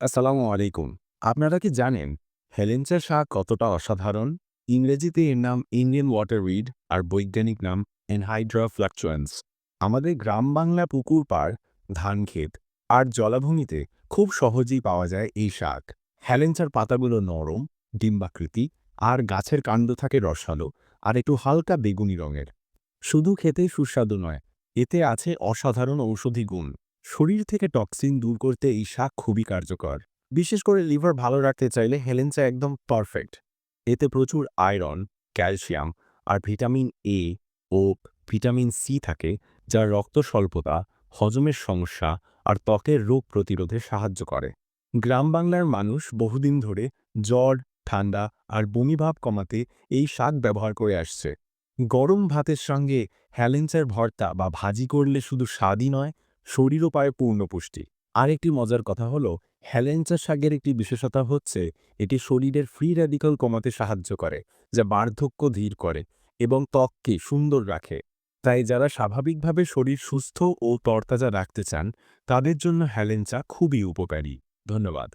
আসসালামু আলাইকুম। আপনারা কি জানেন হেলেঞ্চা শাক কতটা অসাধারণ? ইংরেজিতে এর নাম ইন্ডিয়ান ওয়াটার রিড আর বৈজ্ঞানিক নাম এনহাইড্রা ফ্লাকচুয়েন্স আমাদের গ্রাম বাংলা পুকুর পাড়, ধান ক্ষেত আর জলাভূমিতে খুব সহজেই পাওয়া যায় এই শাক। হেলেঞ্চার পাতাগুলো নরম, ডিম্বাকৃতি আর গাছের কাণ্ড থাকে রসালো আর একটু হালকা বেগুনি রঙের। শুধু খেতে সুস্বাদু নয়, এতে আছে অসাধারণ ঔষধি গুণ। শরীর থেকে টক্সিন দূর করতে এই শাক খুবই কার্যকর। বিশেষ করে লিভার ভালো রাখতে চাইলে হেলেঞ্চা একদম পারফেক্ট এতে প্রচুর আয়রন ক্যালসিয়াম আর ভিটামিন এ ও ভিটামিন সি থাকে, যা রক্ত স্বল্পতা, হজমের সমস্যা আর ত্বকের রোগ প্রতিরোধে সাহায্য করে। গ্রাম বাংলার মানুষ বহুদিন ধরে জ্বর, ঠান্ডা আর বমিভাব কমাতে এই শাক ব্যবহার করে আসছে। গরম ভাতের সঙ্গে হ্যালেঞ্চার ভর্তা বা ভাজি করলে শুধু স্বাদই নয় শরীরও পায় পূর্ণ পুষ্টি। আরেকটি মজার কথা হলো হ্যালেঞ্চা শাকের একটি বিশেষতা হচ্ছে, এটি শরীরের ফ্রি র্যাডিক্যাল কমাতে সাহায্য করে, যা বার্ধক্য ধীর করে এবং ত্বককে সুন্দর রাখে। তাই যারা স্বাভাবিকভাবে শরীর সুস্থ ও তরতাজা রাখতে চান, তাদের জন্য হ্যালেঞ্চা খুবই উপকারী। ধন্যবাদ।